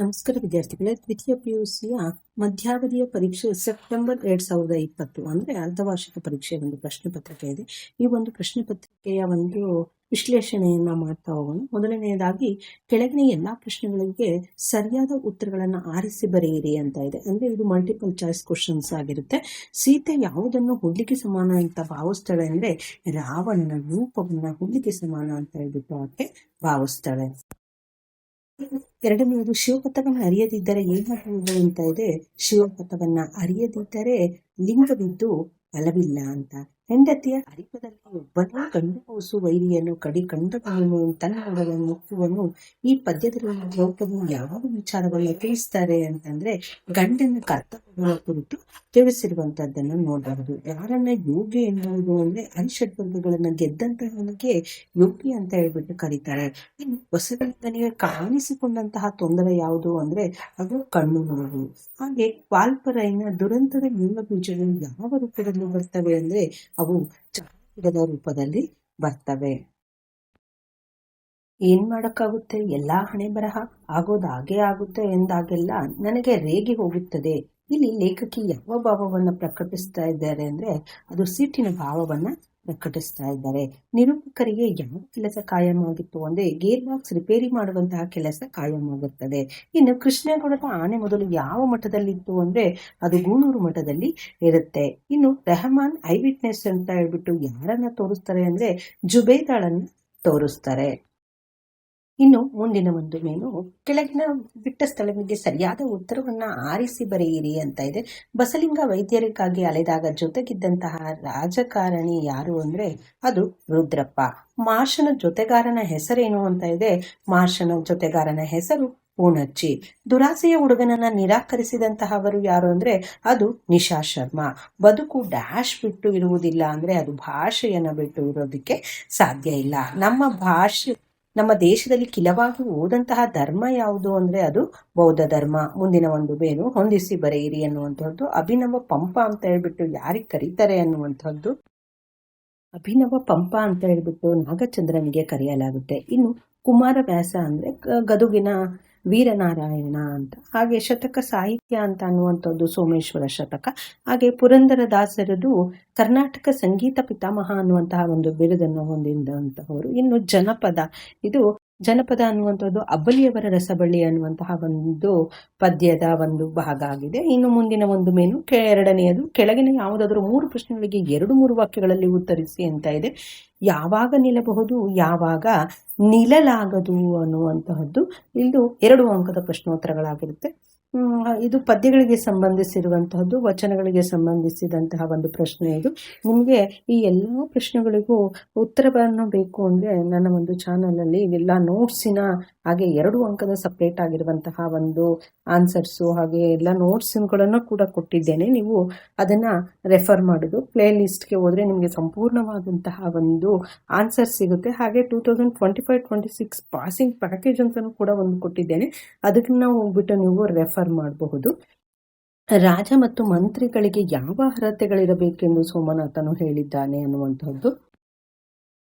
ನಮಸ್ಕಾರ ವಿದ್ಯಾರ್ಥಿಗಳೇ ದ್ವಿತೀಯ ಪಿ ಯು ಸಿಯ ಮಧ್ಯಾವಧಿಯ ಪರೀಕ್ಷೆ ಸೆಪ್ಟೆಂಬರ್ ಎರಡ್ ಸಾವಿರದ ಇಪ್ಪತ್ತು ಅಂದ್ರೆ ಅರ್ಧವಾರ್ಷಿಕ ಪರೀಕ್ಷೆ ಒಂದು ಪ್ರಶ್ನೆ ಪತ್ರಿಕೆ ಇದೆ. ಈ ಒಂದು ಪ್ರಶ್ನೆ ಪತ್ರಿಕೆಯ ಒಂದು ವಿಶ್ಲೇಷಣೆಯನ್ನ ಮಾಡ್ತಾ ಹೋಗೋಣ. ಮೊದಲನೆಯದಾಗಿ, ಕೆಳಗಿನ ಎಲ್ಲಾ ಪ್ರಶ್ನೆಗಳಿಗೆ ಸರಿಯಾದ ಉತ್ತರಗಳನ್ನ ಆರಿಸಿ ಬರೆಯಿರಿ ಅಂತ ಇದೆ. ಅಂದ್ರೆ ಇದು ಮಲ್ಟಿಪಲ್ ಚಾಯ್ಸ್ ಕ್ವಶನ್ಸ್ ಆಗಿರುತ್ತೆ. ಸೀತೆ ಯಾವುದನ್ನು ಹುಡ್ಲಿಕ್ಕೆ ಸಮಾನ ಅಂತ ಭಾವಿಸ್ತಾಳೆ ಅಂದ್ರೆ ರಾವಣನ ರೂಪವನ್ನ ಹುಡ್ಲಿಕ್ಕೆ ಸಮಾನ ಅಂತ ಹೇಳ್ಬಿಟ್ಟು ಆಕೆ ಭಾವಿಸ್ತಾಳೆ. ಎರಡನೆಯದು ಶಿವಪಥವನ್ನು ಅರಿಯದಿದ್ದರೆ ಏನಾಗುವುದು ಅಂತ ಇದೆ. ಶಿವಪಥವನ್ನ ಅರಿಯದಿದ್ದರೆ ಲಿಂಗವಿದ್ದು ಫಲವಿಲ್ಲ ಅಂತ. ಹೆಂಡತಿಯ ಅರಿಪದಲ್ಲಿ ಒಬ್ಬನೇ ಗಂಡು ಕೂಸು ವೈರಿಯನ್ನು ಕಡಿ ಕಂಡವನು ತನ್ನ ಮುಕ್ಕುವನು ಈ ಪದ್ಯದಲ್ಲಿ ಲೋಕವು ಯಾವ ವಿಚಾರವನ್ನು ತಿಳಿಸ್ತಾರೆ ಅಂತಂದ್ರೆ ಗಂಡನ ಕರ್ತವ್ಯಗಳ ಕುರಿತು ತಿಳಿಸಿರುವಂತಹದ್ದನ್ನು ನೋಡಬಹುದು ಯಾರನ್ನ ಯೋಗ್ಯ ಎನ್ನುವುದು ಅಂದ್ರೆ ಅರಿಷಡ್ ವರ್ಗಗಳನ್ನ ಗೆದ್ದಂತಹವನಿಗೆ ಯೋಗಿ ಅಂತ ಹೇಳ್ಬಿಟ್ಟು ಕರೀತಾರೆ. ಇನ್ನು ಹೊಸಗಳಿಂದನಿಗೆ ಕಾಣಿಸಿಕೊಂಡಂತಹ ತೊಂದರೆ ಯಾವುದು ಅಂದ್ರೆ ಅದು ಕಣ್ಣು ನೋವು. ಹಾಗೆ ವಾಲ್ಪರೈನ ದುರಂತದ ಮೂಲ ಬೀಜಗಳು ಯಾವ ರೂಪದಲ್ಲಿ ಬರ್ತವೆ ಅಂದ್ರೆ ಅವು ಗಿಡದ ರೂಪದಲ್ಲಿ ಬರ್ತವೆ. ಏನ್ ಮಾಡಕ್ಕಾಗುತ್ತೆ? ಎಲ್ಲಾ ಹಣೆ ಬರಹ ಆಗೋದು ಹಾಗೆ ಆಗುತ್ತೆ ಎಂದಾಗೆಲ್ಲ ನನಗೆ ರೇಗಿ ಹೋಗುತ್ತದೆ. ಇಲ್ಲಿ ಲೇಖಕಿ ಯಾವ ಭಾವವನ್ನು ಪ್ರಕಟಿಸ್ತಾ ಇದ್ದಾರೆ ಅಂದ್ರೆ ಅದು ಸಿಟ್ಟಿನ ಭಾವವನ್ನ ಪ್ರಕಟಿಸ್ತಾ ಇದ್ದಾರೆ. ನಿರೂಪಕರಿಗೆ ಯಾವ ಕೆಲಸ ಕಾಯಮಾಗಿತ್ತು ಅಂದ್ರೆ ಗೇರ್ ಬಾಕ್ಸ್ ರಿಪೇರಿ ಮಾಡುವಂತಹ ಕೆಲಸ ಕಾಯಮಾಗುತ್ತದೆ ಇನ್ನು ಕೃಷ್ಣೇಗೌಡರ ಆನೆ ಮೊದಲು ಯಾವ ಮಠದಲ್ಲಿತ್ತು ಅಂದ್ರೆ ಅದು ಗೂಳೂರು ಮಠದಲ್ಲಿ ಇರುತ್ತೆ. ಇನ್ನು ರೆಹಮಾನ್ ಐ ವಿಟ್ನೆಸ್ ಅಂತ ಹೇಳ್ಬಿಟ್ಟು ಯಾರನ್ನ ತೋರಿಸ್ತಾರೆ ಅಂದ್ರೆ ಜುಬೇದಾಳನ್ನ ತೋರಿಸ್ತಾರೆ. ಇನ್ನು ಮುಂದಿನ ಒಂದು ಮೇನು, ಕೆಳಗಿನ ಬಿಟ್ಟ ಸ್ಥಳಗಳಿಗೆ ಸರಿಯಾದ ಉತ್ತರವನ್ನ ಆರಿಸಿ ಬರೆಯಿರಿ ಅಂತ ಇದೆ. ಬಸಲಿಂಗ ವೈದ್ಯರಿಗಾಗಿ ಅಲೆದಾಗ ಜೊತೆಗಿದ್ದಂತಹ ರಾಜಕಾರಣಿ ಯಾರು ಅಂದ್ರೆ ಅದು ರುದ್ರಪ್ಪ. ಮಾರ್ಷನ ಜೊತೆಗಾರನ ಹೆಸರೇನು ಅಂತ ಇದೆ. ಮಾರ್ಷನ ಜೊತೆಗಾರನ ಹೆಸರು ಪೂಣಚ್ಚಿ. ದುರಾಸೆಯ ಹುಡುಗನನ್ನ ನಿರಾಕರಿಸಿದಂತಹವರು ಯಾರು ಅಂದ್ರೆ ಅದು ನಿಶಾ ಶರ್ಮಾ. ಬದುಕು ಡ್ಯಾಶ್ ಬಿಟ್ಟು ಇರುವುದಿಲ್ಲ ಅಂದ್ರೆ ಅದು ಭಾಷೆಯನ್ನ ಬಿಟ್ಟು ಇರೋದಕ್ಕೆ ಸಾಧ್ಯ ಇಲ್ಲ. ನಮ್ಮ ಭಾಷೆ ನಮ್ಮ ದೇಶದಲ್ಲಿ ಕಿಲವಾಗಿ ಓದಂತಹ ಧರ್ಮ ಯಾವುದು ಅಂದ್ರೆ ಅದು ಬೌದ್ಧ ಧರ್ಮ. ಮುಂದಿನ ಒಂದು ಬೇನು, ಹೊಂದಿಸಿ ಬರೆಯಿರಿ ಅನ್ನುವಂಥದ್ದು ಅಭಿನವ ಪಂಪ ಅಂತ ಹೇಳ್ಬಿಟ್ಟು ಯಾರಿಗೆ ಕರೀತಾರೆ ಅನ್ನುವಂಥದ್ದು ಅಭಿನವ ಪಂಪ ಅಂತ ಹೇಳ್ಬಿಟ್ಟು ನಾಗಚಂದ್ರನಿಗೆ ಕರೆಯಲಾಗುತ್ತೆ. ಇನ್ನು ಕುಮಾರವ್ಯಾಸ ಅಂದ್ರೆ ಗದುಗಿನ ವೀರನಾರಾಯಣ ಅಂತ. ಹಾಗೆ ಶತಕ ಸಾಹಿತ್ಯ ಅಂತ ಅನ್ನುವಂಥದ್ದು ಸೋಮೇಶ್ವರ ಶತಕ. ಹಾಗೆ ಪುರಂದರದಾಸರದು ಕರ್ನಾಟಕ ಸಂಗೀತ ಪಿತಾಮಹ ಅನ್ನುವಂತಹ ಒಂದು ಬಿರುದನ್ನು ಹೊಂದಿದಂತಹವರು. ಇನ್ನು ಜನಪದ. ಇದು ಜನಪದ ಅನ್ನುವಂಥದ್ದು ಅಬ್ಬಲಿಯವರ ರಸಬಳ್ಳಿ ಅನ್ನುವಂತಹ ಒಂದು ಪದ್ಯದ ಒಂದು ಭಾಗ ಆಗಿದೆ. ಇನ್ನು ಮುಂದಿನ ಒಂದು ಮೇನು ಎರಡನೆಯದು, ಕೆಳಗಿನ ಯಾವುದಾದರೂ ಮೂರು ಪ್ರಶ್ನೆಗಳಿಗೆ ಎರಡು ಮೂರು ವಾಕ್ಯಗಳಲ್ಲಿ ಉತ್ತರಿಸಿ ಅಂತ ಇದೆ. ಯಾವಾಗ ನಿಲ್ಲಬಹುದು, ಯಾವಾಗ ನಿಲ್ಲಲಾಗದು ಅನ್ನುವಂತಹದ್ದು. ಇದು ಎರಡು ಅಂಕದ ಪ್ರಶ್ನೋತ್ತರಗಳಾಗಿರುತ್ತೆ. ಇದು ಪದ್ಯಗಳಿಗೆ ಸಂಬಂಧಿಸಿರುವಂತಹದ್ದು, ವಚನಗಳಿಗೆ ಸಂಬಂಧಿಸಿದಂತಹ ಒಂದು ಪ್ರಶ್ನೆ ಇದು. ನಿಮಗೆ ಈ ಎಲ್ಲ ಪ್ರಶ್ನೆಗಳಿಗೂ ಉತ್ತರವನ್ನು ಬೇಕು ಅಂದರೆ ನನ್ನ ಒಂದು ಚಾನಲಲ್ಲಿ ಇವೆಲ್ಲ ನೋಟ್ಸಿನ ಹಾಗೆ ಎರಡು ಅಂಕದ ಸಪ್ರೇಟ್ ಆಗಿರುವಂತಹ ಒಂದು ಆನ್ಸರ್ಸು ಹಾಗೆ ಎಲ್ಲ ನೋಟ್ಸ್ಗಳನ್ನು ಕೂಡ ಕೊಟ್ಟಿದ್ದೇನೆ. ನೀವು ಅದನ್ನು ರೆಫರ್ ಮಾಡೋದು. ಪ್ಲೇ ಲಿಸ್ಟ್ಗೆ ಹೋದರೆ ನಿಮಗೆ ಸಂಪೂರ್ಣವಾದಂತಹ ಒಂದು ಆನ್ಸರ್ ಸಿಗುತ್ತೆ. ಹಾಗೆ two thousand twenty five twenty six passing package ಅಂತಲೂ ಕೂಡ ಒಂದು ಕೊಟ್ಟಿದ್ದೇನೆ. ಅದಕ್ಕೆ ಹೋಗ್ಬಿಟ್ಟು ನೀವು ರೆಫರ್ ಮಾಡಬಹುದು. ರಾಜ ಮತ್ತು ಮಂತ್ರಿಗಳಿಗೆ ಯಾವ ಅರ್ಹತೆಗಳಿರಬೇಕೆಂದು ಸೋಮನಾಥನು ಹೇಳಿದ್ದಾನೆ ಅನ್ನುವಂಥದ್ದು.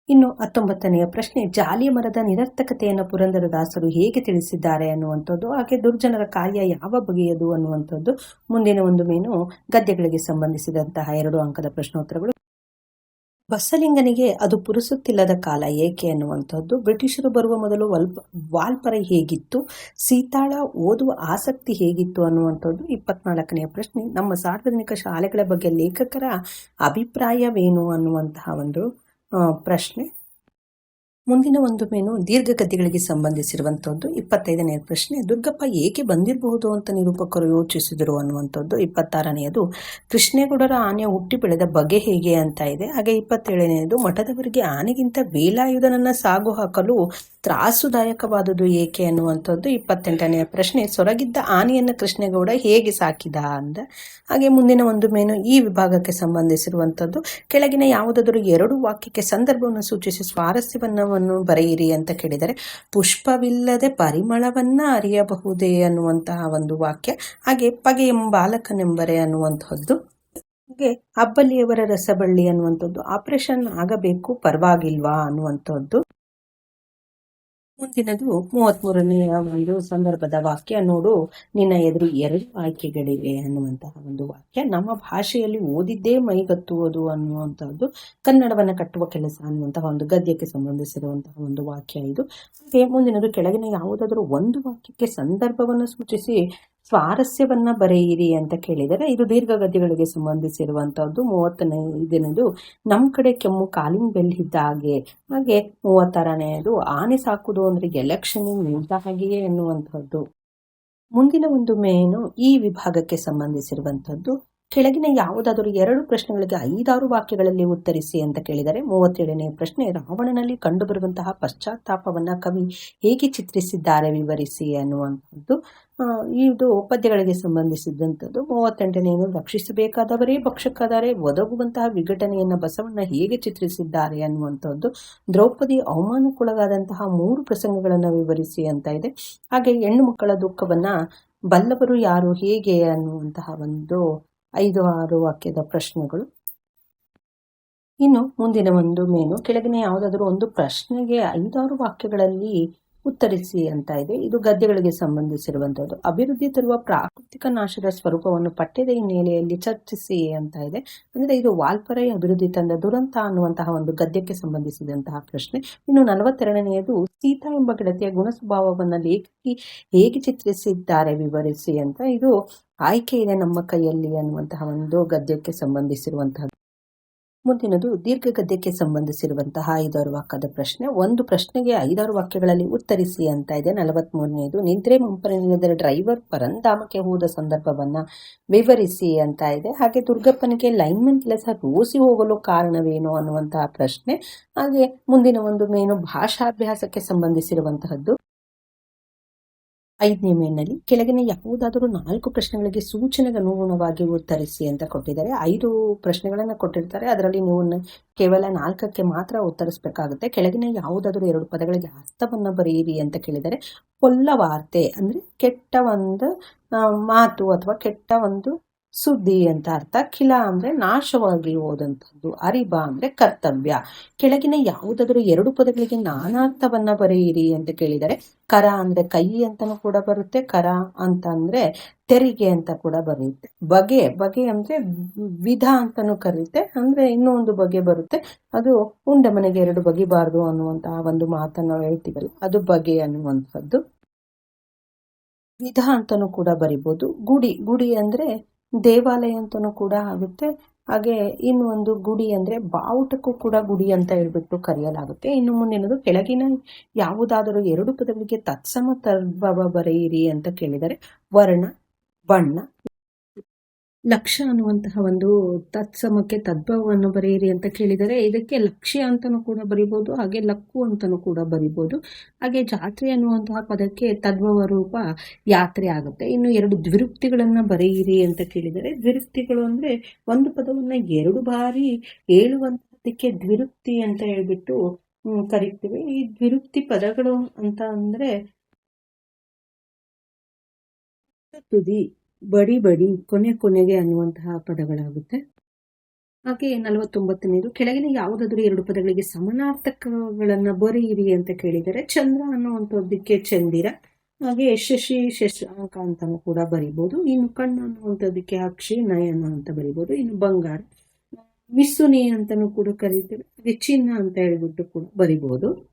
ಇನ್ನು ಹತ್ತೊಂಬತ್ತನೆಯ ಪ್ರಶ್ನೆ, ಜಾಲಿಯ ಮರದ ನಿರರ್ಥಕತೆಯನ್ನು ಪುರಂದರದಾಸರು ಹೇಗೆ ತಿಳಿಸಿದ್ದಾರೆ ಅನ್ನುವಂಥದ್ದು, ಹಾಗೆ ದುರ್ಜನರ ಕಾರ್ಯ ಯಾವ ಬಗೆಯದು ಅನ್ನುವಂಥದ್ದು, ಮುಂದಿನ ಒಂದು ಮೇನು ಗದ್ದೆಗಳಿಗೆ ಸಂಬಂಧಿಸಿದಂತಹ ಎರಡು ಅಂಕದ ಪ್ರಶ್ನೋತ್ತರಗಳು. ಬಸಲಿಂಗನಿಗೆ ಅದು ಪುರುಸುತ್ತಿಲ್ಲದ ಕಾಲ ಏಕೆ ಅನ್ನುವಂಥದ್ದು. ಬ್ರಿಟಿಷರು ಬರುವ ಮೊದಲು ವಲ್ಪ, ವಾಲ್ಪರೆ ಹೇಗಿತ್ತು? ಸೀತಾಳ ಓದುವ ಆಸಕ್ತಿ ಹೇಗಿತ್ತು ಅನ್ನುವಂಥದ್ದು ಇಪ್ಪತ್ನಾಲ್ಕನೆಯ ಪ್ರಶ್ನೆ. ನಮ್ಮ ಸಾರ್ವಜನಿಕ ಶಾಲೆಗಳ ಬಗ್ಗೆ ಲೇಖಕರ ಅಭಿಪ್ರಾಯವೇನು ಅನ್ನುವಂತಹ ಒಂದು ಪ್ರಶ್ನೆ. ಮುಂದಿನ ಒಂದು ಮೇನು ದೀರ್ಘಗತಿಗಳಿಗೆ ಸಂಬಂಧಿಸಿರುವಂಥದ್ದು. ಇಪ್ಪತ್ತೈದನೆಯ ಪ್ರಶ್ನೆ, ದುರ್ಗಪ್ಪ ಏಕೆ ಬಂದಿರಬಹುದು ಅಂತ ನಿರೂಪಕರು ಯೋಚಿಸಿದರು ಅನ್ನುವಂಥದ್ದು. ಇಪ್ಪತ್ತಾರನೆಯದು, ಕೃಷ್ಣೇಗೌಡರ ಆನೆಯ ಹುಟ್ಟಿ ಬೆಳೆದ ಬಗೆ ಹೇಗೆ ಅಂತ ಇದೆ. ಹಾಗೆ ಇಪ್ಪತ್ತೇಳನೆಯದು, ಮಠದವರಿಗೆ ಆನೆಗಿಂತ ವೇಲಾಯುಧನನ್ನ ಸಾಗು ಹಾಕಲು ತ್ರಾಸುದಾಯಕವಾದುದು ಏಕೆ ಅನ್ನುವಂಥದ್ದು ಇಪ್ಪತ್ತೆಂಟನೆಯ ಪ್ರಶ್ನೆ. ಸೊರಗಿದ್ದ ಆನೆಯನ್ನು ಕೃಷ್ಣೇಗೌಡ ಹೇಗೆ ಸಾಕಿದ ಅಂದ ಹಾಗೆ ಮುಂದಿನ ಒಂದು ಮೇನು ಈ ವಿಭಾಗಕ್ಕೆ ಸಂಬಂಧಿಸಿರುವಂಥದ್ದು. ಕೆಳಗಿನ ಯಾವುದಾದರೂ ಎರಡು ವಾಕ್ಯಕ್ಕೆ ಸಂದರ್ಭವನ್ನು ಸೂಚಿಸಿ ಸ್ವಾರಸ್ಯವನ್ನವನ್ನು ಬರೆಯಿರಿ ಅಂತ ಕೇಳಿದರೆ, ಪುಷ್ಪವಿಲ್ಲದೆ ಪರಿಮಳವನ್ನು ಅರಿಯಬಹುದೇ ಅನ್ನುವಂತಹ ಒಂದು ವಾಕ್ಯ, ಹಾಗೆ ಪಗೆ ಎಂಬಾಲಕನೆಂಬರೆ ಅನ್ನುವಂಥದ್ದು, ಹಾಗೆ ಅಬ್ಬಲಿಯವರ ರಸಬಳ್ಳಿ ಅನ್ನುವಂಥದ್ದು. ಆಪರೇಷನ್ ಆಗಬೇಕು ಪರವಾಗಿಲ್ವಾ ಅನ್ನುವಂಥದ್ದು. ಮುಂದಿನದು ಮೂವತ್ಮೂರನೆಯ ಒಂದು ಸಂದರ್ಭದ ವಾಕ್ಯ. ನೋಡು, ನಿನ್ನ ಎದುರು ಎರಡು ಆಯ್ಕೆಗಳಿವೆ ಅನ್ನುವಂತಹ ಒಂದು ವಾಕ್ಯ. ನಮ್ಮ ಭಾಷೆಯಲ್ಲಿ ಓದಿದ್ದೇ ಮೈಗತ್ತುವುದು ಅನ್ನುವಂಥದ್ದು ಕನ್ನಡವನ್ನು ಕಟ್ಟುವ ಕೆಲಸ ಅನ್ನುವಂತಹ ಒಂದು ಗದ್ಯಕ್ಕೆ ಸಂಬಂಧಿಸಿರುವಂತಹ ಒಂದು ವಾಕ್ಯ ಇದು. ಮುಂದಿನದು, ಕೆಳಗಿನ ಯಾವುದಾದರೂ ಒಂದು ವಾಕ್ಯಕ್ಕೆ ಸಂದರ್ಭವನ್ನು ಸೂಚಿಸಿ ಸ್ವಾರಸ್ಯವನ್ನ ಬರೆಯಿರಿ ಅಂತ ಕೇಳಿದರೆ, ಇದು ದೀರ್ಘ ಗದ್ಯಗಳಿಗೆ ಸಂಬಂಧಿಸಿರುವಂತಹದ್ದು. ಮೂವತ್ತನೇ ಇದನ್ನದು ನಮ್ಮ ಕಡೆ ಕೆಮ್ಮು ಕಾಲಿನ ಬೆಲ್ ಇದ್ದ ಹಾಗೆ ಹಾಗೆ ಮೂವತ್ತಾರನೆಯದು, ಆನೆ ಸಾಕುದು ಅಂದ್ರೆ ಎಲೆಕ್ಷನ್ ನಿಂತ ಹಾಗೆಯೇ ಎನ್ನುವಂತಹದ್ದು. ಮುಂದಿನ ಒಂದು ಮೇನು ಈ ವಿಭಾಗಕ್ಕೆ ಸಂಬಂಧಿಸಿರುವಂತಹದ್ದು. ಕೆಳಗಿನ ಯಾವುದಾದರೂ ಎರಡು ಪ್ರಶ್ನೆಗಳಿಗೆ ಐದಾರು ವಾಕ್ಯಗಳಲ್ಲಿ ಉತ್ತರಿಸಿ ಅಂತ ಕೇಳಿದರೆ ಮೂವತ್ತೇಳನೇ ಪ್ರಶ್ನೆ, ರಾವಣನಲ್ಲಿ ಕಂಡುಬರುವಂತಹ ಪಶ್ಚಾತ್ತಾಪವನ್ನು ಕವಿ ಹೇಗೆ ಚಿತ್ರಿಸಿದ್ದಾರೆ ವಿವರಿಸಿ ಅನ್ನುವಂಥದ್ದು. ಇದು ಪದ್ಯಗಳಿಗೆ ಸಂಬಂಧಿಸಿದಂಥದ್ದು. ಮೂವತ್ತೆಂಟನೆಯನ್ನು ರಕ್ಷಿಸಬೇಕಾದವರೇ ಭಕ್ಷಕ್ಕಾದರೆ ಒದಗುವಂತಹ ವಿಘಟನೆಯನ್ನು ಬಸವಣ್ಣ ಹೇಗೆ ಚಿತ್ರಿಸಿದ್ದಾರೆ ಅನ್ನುವಂಥದ್ದು. ದ್ರೌಪದಿ ಅವಮಾನಕ್ಕೊಳಗಾದಂತಹ ಮೂರು ಪ್ರಸಂಗಗಳನ್ನು ವಿವರಿಸಿ ಅಂತ ಇದೆ. ಹಾಗೆ ಹೆಣ್ಣು ಮಕ್ಕಳ ದುಃಖವನ್ನು ಬಲ್ಲವರು ಯಾರು, ಹೇಗೆ ಅನ್ನುವಂತಹ ಒಂದು ಐದು ಆರು ವಾಕ್ಯದ ಪ್ರಶ್ನೆಗಳು. ಇನ್ನು ಮುಂದಿನ ಒಂದು ಮೇನು ಕೆಳಗಿನ ಯಾವುದಾದರೂ ಒಂದು ಪ್ರಶ್ನೆಗೆ ಐದಾರು ವಾಕ್ಯಗಳಲ್ಲಿ ಉತ್ತರಿಸಿ ಅಂತ ಇದೆ. ಇದು ಗದ್ಯಗಳಿಗೆ ಸಂಬಂಧಿಸಿರುವಂತದ್ದು. ಅಭಿವೃದ್ಧಿ ತರುವ ಪ್ರಾಕೃತಿಕ ನಾಶದ ಸ್ವರೂಪವನ್ನು ಪಠ್ಯದ ಹಿನ್ನೆಲೆಯಲ್ಲಿ ಚರ್ಚಿಸಿ ಅಂತ ಇದೆ. ಅಂದ್ರೆ ಇದು ವಾಲ್ಪರೈ ಅಭಿವೃದ್ಧಿ ತಂದ ದುರಂತ ಅನ್ನುವಂತಹ ಒಂದು ಗದ್ಯಕ್ಕೆ ಸಂಬಂಧಿಸಿದಂತಹ ಪ್ರಶ್ನೆ. ಇನ್ನು ನಲವತ್ತೆರಡನೆಯದು, ಸೀತಾ ಎಂಬ ಗೆಳತಿಯ ಗುಣ ಸ್ವಭಾವವನ್ನು ಲೇಖಕಿ ಹೇಗೆ ಚಿತ್ರಿಸಿದ್ದಾರೆ ವಿವರಿಸಿ ಅಂತ. ಇದು ಆಯ್ಕೆ ಇದೆ ನಮ್ಮ ಕೈಯಲ್ಲಿ ಅನ್ನುವಂತಹ ಒಂದು ಗದ್ಯಕ್ಕೆ ಸಂಬಂಧಿಸಿರುವಂತಹ ಮುಂದಿನದು ದೀರ್ಘ ಗದ್ಯಕ್ಕೆ ಸಂಬಂಧಿಸಿರುವಂತಹ ಐದಾರು ವಾಕ್ಯದ ಪ್ರಶ್ನೆ. ಒಂದು ಪ್ರಶ್ನೆಗೆ ಐದಾರು ವಾಕ್ಯಗಳಲ್ಲಿ ಉತ್ತರಿಸಿ ಅಂತ ಇದೆ. ನಲವತ್ತ್ ಮೂರನೇದು ನಿದ್ರೆ ಮುಂಪರಿನಿಂದ ಡ್ರೈವರ್ ಪರಂಧಾಮಕ್ಕೆ ಹೋದ ಸಂದರ್ಭವನ್ನ ವಿವರಿಸಿ ಅಂತ ಇದೆ. ಹಾಗೆ ದುರ್ಗಪ್ಪನಿಗೆ ಲೈನ್ಮನ್ ಕೆಲಸ ರೋಸಿ ಹೋಗಲು ಕಾರಣವೇನು ಅನ್ನುವಂತಹ ಪ್ರಶ್ನೆ. ಹಾಗೆ ಮುಂದಿನ ಒಂದು ಮೇನು ಭಾಷಾಭ್ಯಾಸಕ್ಕೆ ಸಂಬಂಧಿಸಿರುವಂತಹದ್ದು ಐದನೇ ಮೇನಲ್ಲಿ ಕೆಳಗಿನ ಯಾವುದಾದರೂ ನಾಲ್ಕು ಪ್ರಶ್ನೆಗಳಿಗೆ ಸೂಚನೆಗೆ ಅನುಗುಣವಾಗಿ ಉತ್ತರಿಸಿ ಅಂತ ಕೊಟ್ಟಿದ್ದಾರೆ. ಐದು ಪ್ರಶ್ನೆಗಳನ್ನು ಕೊಟ್ಟಿರ್ತಾರೆ. ಅದರಲ್ಲಿ ನೀವು ಕೇವಲ ನಾಲ್ಕಕ್ಕೆ ಮಾತ್ರ ಉತ್ತರಿಸಬೇಕಾಗುತ್ತೆ. ಕೆಳಗಿನ ಯಾವುದಾದರೂ ಎರಡು ಪದಗಳಿಗೆ ಅರ್ಥವನ್ನು ಬರೆಯಿರಿ ಅಂತ ಕೇಳಿದರೆ ಪೊಲ್ಲ ವಾರ್ತೆ ಅಂದ್ರೆ ಕೆಟ್ಟ ಒಂದು ಮಾತು ಅಥವಾ ಕೆಟ್ಟ ಒಂದು ಸುದ್ದಿ ಅಂತ ಅರ್ಥ. ಖಿಲ ಅಂದ್ರೆ ನಾಶವಾಗಿ ಹೋದಂಥದ್ದು. ಅರಿಬ ಅಂದ್ರೆ ಕರ್ತವ್ಯ. ಕೆಳಗಿನ ಯಾವುದಾದರೂ ಎರಡು ಪದಗಳಿಗೆ ನಾನಾರ್ಥವನ್ನ ಬರೆಯಿರಿ ಅಂತ ಕೇಳಿದರೆ, ಕರ ಅಂದ್ರೆ ಕೈ ಅಂತಾನು ಕೂಡ ಬರುತ್ತೆ, ಕರ ಅಂತ ಅಂದ್ರೆ ತೆರಿಗೆ ಅಂತ ಕೂಡ ಬರುತ್ತೆ ಬಗೆ ಬಗೆ ಅಂದ್ರೆ ವಿಧ ಅಂತಾನು ಕರೆಯುತ್ತೆ, ಅಂದ್ರೆ ಇನ್ನೂ ಒಂದು ಬಗೆ ಬರುತ್ತೆ. ಅದು ಉಂಡ ಮನೆಗೆ ಎರಡು ಬಗೆಬಾರದು ಅನ್ನುವಂತಹ ಒಂದು ಮಾತನ್ನು ಹೇಳ್ತೀವಲ್ಲ, ಅದು ಬಗೆ ಅನ್ನುವಂಥದ್ದು. ವಿಧ ಅಂತಾನು ಕೂಡ ಬರಿಬೋದು. ಗುಡಿ ಗುಡಿ ಅಂದ್ರೆ ದೇವಾಲಯ ಅಂತನೂ ಕೂಡ ಆಗುತ್ತೆ. ಹಾಗೆ ಇನ್ನು ಒಂದು ಗುಡಿ ಅಂದ್ರೆ ಬಾವುಟಕ್ಕೂ ಕೂಡ ಗುಡಿ ಅಂತ ಹೇಳ್ಬಿಟ್ಟು ಕರೆಯಲಾಗುತ್ತೆ. ಇನ್ನು ಮುಂದಿನದು ಕೆಳಗಿನ ಯಾವುದಾದರೂ ಎರಡು ಪದಗಳಿಗೆ ತತ್ಸಮ ತರ್ಭವ ಬರೆಯಿರಿ ಅಂತ ಕೇಳಿದರೆ ವರ್ಣ, ಬಣ್ಣ ಲಕ್ಷ್ಯ ಅನ್ನುವಂತಹ ಒಂದು ತತ್ಸಮಕ್ಕೆ ತದ್ಭವವನ್ನು ಬರೆಯಿರಿ ಅಂತ ಕೇಳಿದರೆ ಇದಕ್ಕೆ ಲಕ್ಷ್ಯ ಅಂತಲೂ ಕೂಡ ಬರಿಬೋದು, ಹಾಗೆ ಲಕ್ಕು ಅಂತಲೂ ಕೂಡ ಬರಿಬೋದು. ಹಾಗೆ ಜಾತ್ರೆ ಅನ್ನುವಂತಹ ಪದಕ್ಕೆ ತದ್ಭವ ರೂಪ ಯಾತ್ರೆ ಆಗುತ್ತೆ. ಇನ್ನು ಎರಡು ದ್ವಿರುಕ್ತಿಗಳನ್ನು ಬರೆಯಿರಿ ಅಂತ ಕೇಳಿದರೆ ದ್ವಿರುಕ್ತಿಗಳು ಅಂದರೆ ಒಂದು ಪದವನ್ನು ಎರಡು ಬಾರಿ ಹೇಳುವಂತಹದಕ್ಕೆ ದ್ವಿರುಕ್ತಿ ಅಂತ ಹೇಳ್ಬಿಟ್ಟು ಕರಿತೀವಿ. ಈ ದ್ವಿರುಕ್ತಿ ಪದಗಳು ಅಂತ ಅಂದರೆ ತುದಿ. ಬಡಿ ಬಡಿ ಕೊನೆ ಕೊನೆಗೆ ಅನ್ನುವಂತಹ ಪದಗಳಾಗುತ್ತೆ. ಹಾಗೆ ನಲವತ್ತೊಂಬತ್ತನೇದು, ಕೆಳಗಿನ ಯಾವುದಾದ್ರೂ ಎರಡು ಪದಗಳಿಗೆ ಸಮನಾರ್ಥಕಗಳನ್ನ ಬರೆಯಿರಿ ಅಂತ ಕೇಳಿದರೆ ಚಂದ್ರ ಅನ್ನುವಂಥದ್ದಕ್ಕೆ ಚಂದಿರ, ಹಾಗೆ ಶಶಿ, ಶಶಾಂಕ ಅಂತಾನು ಕೂಡ ಬರಿಬೋದು. ಇನ್ನು ಕಣ್ಣು ಅನ್ನುವಂಥದ್ದಕ್ಕೆ ಅಕ್ಷಿ, ನಯನ ಅಂತ ಬರಿಬೋದು. ಇನ್ನು ಬಂಗಾರ ಮಿಸ್ಸುನಿ ಅಂತಾನು ಕೂಡ ಕರೀತೇವೆ. ಹಾಗೆ ಚಿನ್ನ ಅಂತ ಹೇಳ್ಬಿಟ್ಟು ಕೂಡ ಬರಿಬೋದು.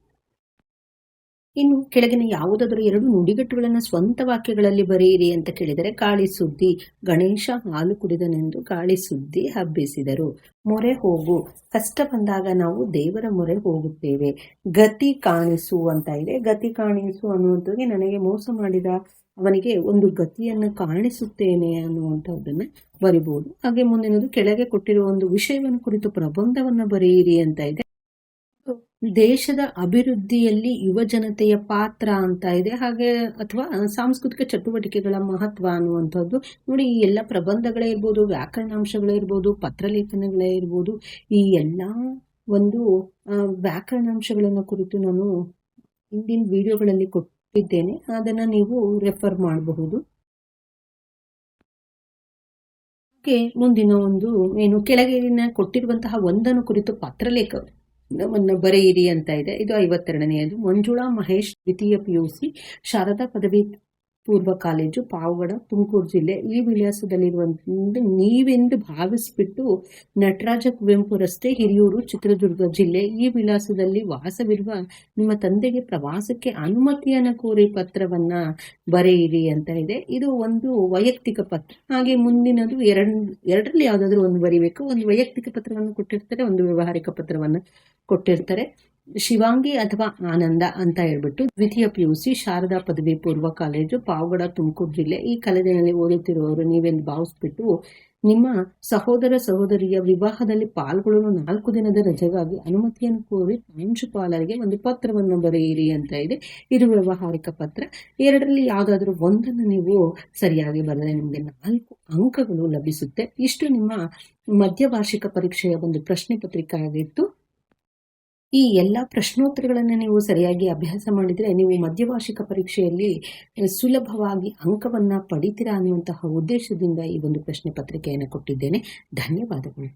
ಇನ್ನು ಕೆಳಗಿನ ಯಾವುದಾದರೂ ಎರಡು ನುಡಿಗಟ್ಟುಗಳನ್ನು ಸ್ವಂತ ವಾಕ್ಯಗಳಲ್ಲಿ ಬರೆಯಿರಿ ಅಂತ ಕೇಳಿದರೆ, ಕಾಳಿ ಸುದ್ದಿ, ಗಣೇಶ ಹಾಲು ಕುಡಿದನೆಂದು ಕಾಳಿ ಸುದ್ದಿ ಹಬ್ಬಿಸಿದರು. ಮೊರೆ ಹೋಗು. ಕಷ್ಟ ಬಂದಾಗ ನಾವು ದೇವರ ಮೊರೆ ಹೋಗುತ್ತೇವೆ. ಗತಿ ಕಾಣಿಸು ಅಂತ ಇದೆ. ಗತಿ ಕಾಣಿಸು ಅನ್ನುವಂಥದ್ದು ನನಗೆ ಮೋಸ ಮಾಡಿದ ಅವನಿಗೆ ಒಂದು ಗತಿಯನ್ನು ಕಾಣಿಸುತ್ತೇನೆ ಅನ್ನುವಂಥದ್ದನ್ನು ಬರಿಬಹುದು ಹಾಗೆ ಮುಂದಿನದು, ಕೆಳಗೆ ಕೊಟ್ಟಿರುವ ಒಂದು ವಿಷಯವನ್ನು ಕುರಿತು ಪ್ರಬಂಧವನ್ನು ಬರೆಯಿರಿ ಅಂತ ಇದೆ. ದೇಶದ ಅಭಿವೃದ್ಧಿಯಲ್ಲಿ ಯುವ ಜನತೆಯ ಪಾತ್ರ ಅಂತ ಇದೆ. ಹಾಗೆ ಅಥವಾ ಸಾಂಸ್ಕೃತಿಕ ಚಟುವಟಿಕೆಗಳ ಮಹತ್ವ ಅನ್ನುವಂಥದ್ದು. ನೋಡಿ, ಈ ಎಲ್ಲ ಪ್ರಬಂಧಗಳೇ ಇರ್ಬೋದು, ವ್ಯಾಕರಣಾಂಶಗಳೇ ಇರ್ಬೋದು, ಪತ್ರಲೇಖನಗಳೇ ಇರ್ಬೋದು, ಈ ಎಲ್ಲ ಒಂದು ವ್ಯಾಕರಣಾಂಶಗಳನ್ನು ಕುರಿತು ನಾನು ಹಿಂದಿನ ವಿಡಿಯೋಗಳಲ್ಲಿ ಕೊಟ್ಟಿದ್ದೇನೆ. ಅದನ್ನು ನೀವು ರೆಫರ್ ಮಾಡಬಹುದು. ಮುಂದಿನ ಒಂದು, ಏನು, ಕೆಳಗಿನ ಕೊಟ್ಟಿರುವಂತಹ ಒಂದನ್ನು ಕುರಿತು ಪತ್ರಲೇಖ ವನ್ನು ಬರೆಯಿರಿ ಅಂತ ಇದೆ. ಇದು ಐವತ್ತೆರಡನೆಯದು. ಮಂಜುಳಾ ಮಹೇಶ್ ದ್ವಿತೀಯ ಪಿ ಯು ಸಿ ಶಾರದಾ ಪದವಿ ಪೂರ್ವ ಕಾಲೇಜು, ಪಾವಗಡ, ತುಮಕೂರು ಜಿಲ್ಲೆ ಈ ವಿಳಾಸದಲ್ಲಿರುವಂಥ ನೀವೆಂದು ಭಾವಿಸಿಬಿಟ್ಟು ನಟರಾಜ ಕುವೆಂಪು ರಸ್ತೆ ಹಿರಿಯೂರು, ಚಿತ್ರದುರ್ಗ ಜಿಲ್ಲೆ ಈ ವಿಳಾಸದಲ್ಲಿ ವಾಸವಿರುವ ನಿಮ್ಮ ತಂದೆಗೆ ಪ್ರವಾಸಕ್ಕೆ ಅನುಮತಿಯನ್ನು ಕೋರಿ ಪತ್ರವನ್ನ ಬರೆಯಿರಿ ಅಂತ ಇದೆ. ಇದು ಒಂದು ವೈಯಕ್ತಿಕ ಪತ್ರ. ಹಾಗೆ ಮುಂದಿನದು ಎರಡು, ಎರಡರಲ್ಲಿ ಯಾವುದಾದ್ರೂ ಒಂದು ಬರೀಬೇಕು. ಒಂದು ವೈಯಕ್ತಿಕ ಪತ್ರವನ್ನು ಕೊಟ್ಟಿರ್ತಾರೆ, ಒಂದು ವ್ಯವಹಾರಿಕ ಪತ್ರವನ್ನು ಕೊಟ್ಟಿರ್ತಾರೆ. ಶಿವಾಂಗಿ ಅಥವಾ ಆನಂದ ಅಂತ ಹೇಳ್ಬಿಟ್ಟು ದ್ವಿತೀಯ ಪಿ ಯು ಸಿ ಶಾರದಾ ಪದವಿ ಪೂರ್ವ ಕಾಲೇಜು, ಪಾವಗಡ, ತುಮಕೂರು ಜಿಲ್ಲೆ. ಈ ಕಾಲೇಜಿನಲ್ಲಿ ಓದುತ್ತಿರುವವರು ನೀವೆಂದು ಭಾವಿಸ್ಬಿಟ್ಟು ನಿಮ್ಮ ಸಹೋದರ ಸಹೋದರಿಯ ವಿವಾಹದಲ್ಲಿ ಪಾಲ್ಗೊಳ್ಳಲು ನಾಲ್ಕು ದಿನದ ರಜೆಗಾಗಿ ಅನುಮತಿಯನ್ನು ಕೋರಿ ಪ್ರಾಂಶುಪಾಲರಿಗೆ ಒಂದು ಪತ್ರವನ್ನು ಬರೆಯಿರಿ ಅಂತ ಇದೆ. ಇದು ವ್ಯವಹಾರಿಕ ಪತ್ರ. ಎರಡರಲ್ಲಿ ಯಾವುದಾದ್ರೂ ಒಂದನ್ನು ನೀವು ಸರಿಯಾಗಿ ಬರೆದರೆ ನಿಮಗೆ ನಾಲ್ಕು ಅಂಕಗಳು ಲಭಿಸುತ್ತೆ. ಇಷ್ಟು ನಿಮ್ಮ ಮಧ್ಯವಾರ್ಷಿಕ ಪರೀಕ್ಷೆಯ ಒಂದು ಪ್ರಶ್ನೆ ಪತ್ರಿಕೆ ಆಗಿತ್ತು ಈ ಎಲ್ಲ ಪ್ರಶ್ನೋತ್ತರಗಳನ್ನು ನೀವು ಸರಿಯಾಗಿ ಅಭ್ಯಾಸ ಮಾಡಿದರೆ ನೀವು ಮಧ್ಯವಾರ್ಷಿಕ ಪರೀಕ್ಷೆಯಲ್ಲಿ ಸುಲಭವಾಗಿ ಅಂಕವನ್ನು ಪಡಿತೀರಾ ಅನ್ನುವಂತಹ ಉದ್ದೇಶದಿಂದ ಈ ಒಂದು ಪ್ರಶ್ನೆ ಪತ್ರಿಕೆಯನ್ನು ಕೊಟ್ಟಿದ್ದೇನೆ. ಧನ್ಯವಾದಗಳು.